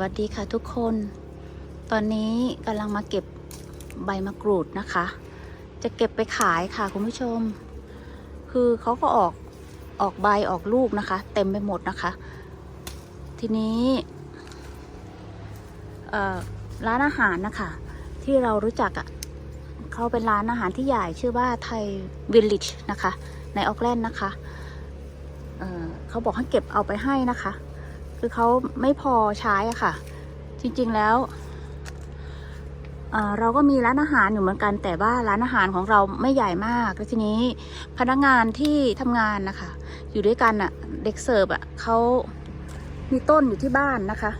วัสดีค่ะทุกคน ตอนนี้กำลังมาเก็บใบมะกรูดนะคะ จะเก็บไปขายค่ะคุณผู้ชม คือเขาก็ออกออกใบออกลูกนะคะ เต็มไปหมดนะคะ ทีนี้ร้านอาหารนะคะ ที่เรารู้จักอะ่ะเขาเป็นร้านอาหารที่ใหญ่ชื่อว่าไทยวิลลิชนะคะ ในออกแลนด์นะคะเเขาบอกให้เก็บเอาไปให้นะคะ คือเขาไม่พอใช้อะค่ะ จริงๆแล้วเราก็มีร้านอาหารอยู่เหมือนกัน แต่ว่าร้านอาหารของเราไม่ใหญ่มากแล้วทีนี้พนักงานที่ทำงานนะคะ อยู่ด้วยกันอะเด็กเสิร์ฟอะเขามีต้นอยู่ที่บ้านนะคะ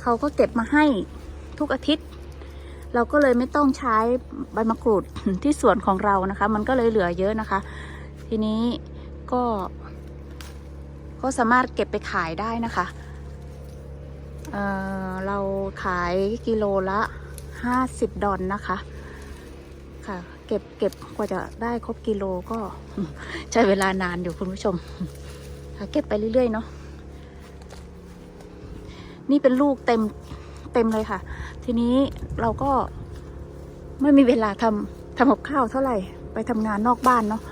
เขาก็เก็บมาให้ทุกอาทิตย์ เราก็เลยไม่ต้องใช้ใบมะกรูดที่สวนของเรานะคะ มันก็เลยเหลือเยอะนะคะ ทีนี้ก็ ก็สามารถเก็บไปขายได้นะคะเอ่อเราขายกิโลละ50ดอลนะคะ ค่ะ เก็บเก็บกว่าจะได้ครบกิโลก็ใช้เวลานานอยู่คุณผู้ชม ค่ะ เก็บไปเรื่อยๆเนาะนี่เป็นลูกเต็มเต็มเลยค่ะ ทีนี้เราก็ไม่มีเวลาทำทำกับข้าวเท่าไหร่ ไปทำงานนอกบ้านเนาะ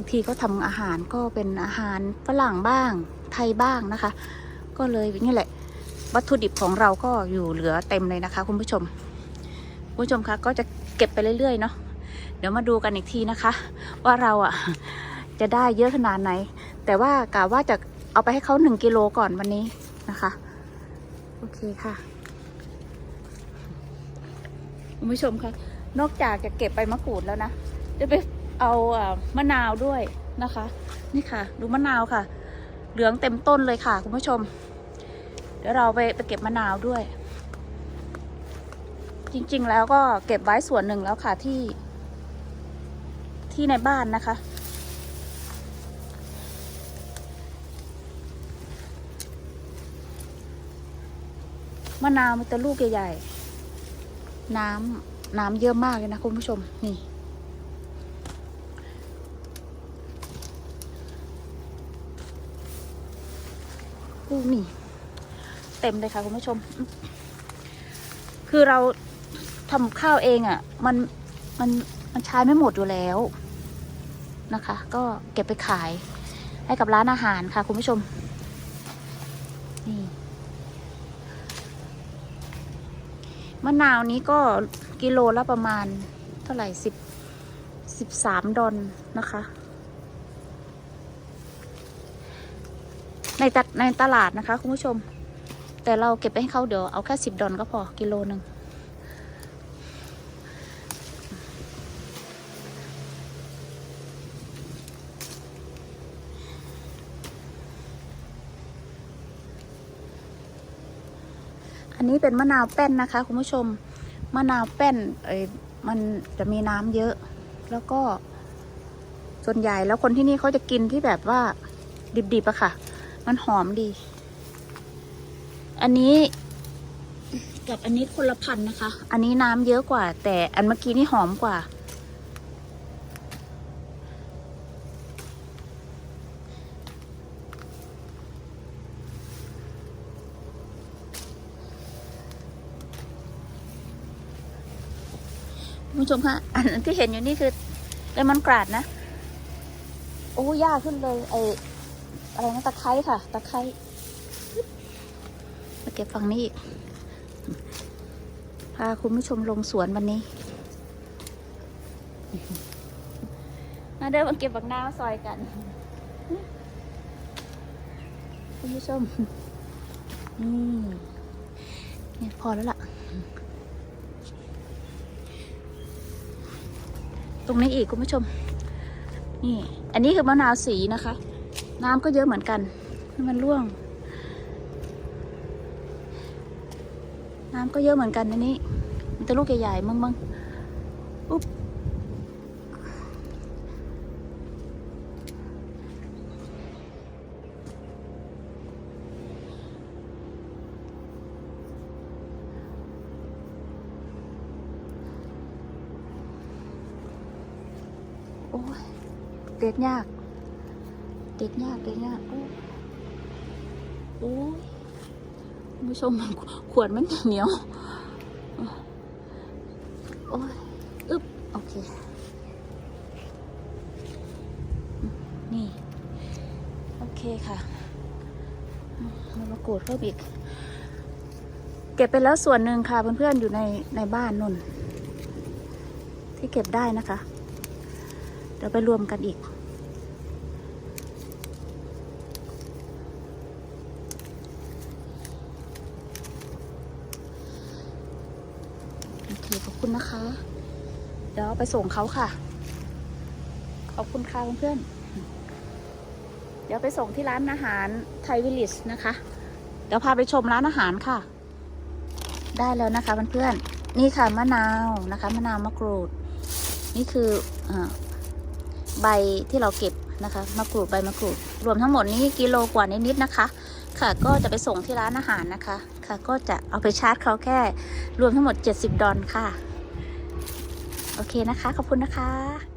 างทีก็ทำอาหารก็เป็นอาหารฝรั่งบ้างไทยบ้างนะคะ ก็เลยนี่แหละ วัตถุดิบของเราก็อยู่เหลือเต็มเลยนะคะ คุณผู้ชม คุณผู้ชมคะก็จะเก็บไปเรื่อยๆเนาะเดี๋ยวมาดูกันอีกทีนะคะ ว่าเราอะจะได้เยอะขนาดไหน แต่ว่ากะว่าจะเอาไปให้เขาหนึ่งกิโลก่อนวันนี้นะคะ โอเคค่ะคุณผู้ชมคะนอกจากจะเก็บใบมะกรูดแล้วนะจะไป เอามะนาวด้วยนะคะ นี่ค่ะ ดูมะนาวค่ะ เหลืองเต็มต้นเลยค่ะ คุณผู้ชม เดี๋ยวเราไปไปเก็บมะนาวด้วย จริงๆแล้วก็เก็บไว้ส่วนหนึ่งแล้วค่ะที่ ที่ในบ้านนะคะมะนาวมันจะลูกใหญ่ๆ น้ำน้ำเยอะมากเลยนะคุณผู้ชม นี่ อู้นี่ เต็มเลยค่ะคุณผู้ชม คือเราทำข้าวเองอะ่ะ มันมันมันใช้ไม่หมดอยู่แล้วนะคะ ก็เก็บไปขายให้กับร้านอาหารค่ะคุณผู้ชม นี่มะนาวนี้ก็กิโลละประมาณเท่าไหร่สิบสิบสามดอลนะคะ ในตในตลาดนะคะ คุณผู้ชม แต่เราเก็บไปให้เขาเดี๋ยวเอาแค่สิบดอลก็พอกิโลหนึ่งอันนี้เป็นมะนาวแป้นนะคะ คุณผู้ชมมะนาวแป้นเอ้ยมันจะมีน้ำเยอะ แล้วก็ส่วนใหญ่แล้วคนที่นี่เขาจะกินที่แบบว่าดิบๆอะค่ะ มันหอมดี อันนี้ กับอันนี้คนละพันธุ์นะคะ อันนี้น้ำเยอะกว่า แต่อันเมื่อกี้นี่หอมกว่า คุณผู้ชมคะอันที่เห็นอยู่นี่คือเลมอนกราดนะ โอ้ยากขึ้นเลยไอ อะไรนะตะไคร้ค่ะ ตะไคร้มาเก็บฝั่งนี้พาคุณผู้ชมลงสวนวันนี้ มาเดินมาเก็บบักนาวซอยกัน คุณผู้ชมนี่เนี่ยพอแล้วล่ะ ตรงนี้อีกคุณผู้ชม นี่ อันนี้คือมะนาวสีนะคะ น้ำก็เยอะเหมือนกันมันร่วง น้ำก็เยอะเหมือนกันอันนี้ มันจะลูกใหญ่ๆมึงมึงอุ๊บโอ้ยเด็ดยาก เด็ดยากเด็ดยากโอ้โอ้ยคุณผู้ชมขวดมันเหนียวโอ้ยอึบโอเค นี่ โอเคค่ะมามากรูดเพิ่มอีก เก็บไปแล้วส่วนหนึ่งค่ะ เพื่อนๆ อยู่ในในบ้านนุ่น ที่เก็บได้นะคะ เดี๋ยวไปรวมกันอีก โอเคุณนะคะ เดี๋ยวไปส่งเขาค่ะ ขอบคุณค่ะเพื่อนๆเดี๋ยวไปส่งที่ร้านอาหารไทยวิลลิสนะคะ เดี๋ยวพาไปชมร้านอาหารค่ะ ได้แล้วนะคะเพื่อนๆนี่ค่ะมะนาวนะคะมะนาวมะกรูด นี่คืออใบที่เราเก็บนะคะมะกรูดใบมะกรูด รวมทั้งหมดนี้กิโลกว่านิดๆนะคะ ค่ะก็จะไปส่งที่ร้านอาหารนะคะ ค่ะก็จะเอาไปชาร์จเขาแค่ รวมทั้งหมด 70 ดอลค่ะ โอเคนะคะ ขอบคุณนะคะ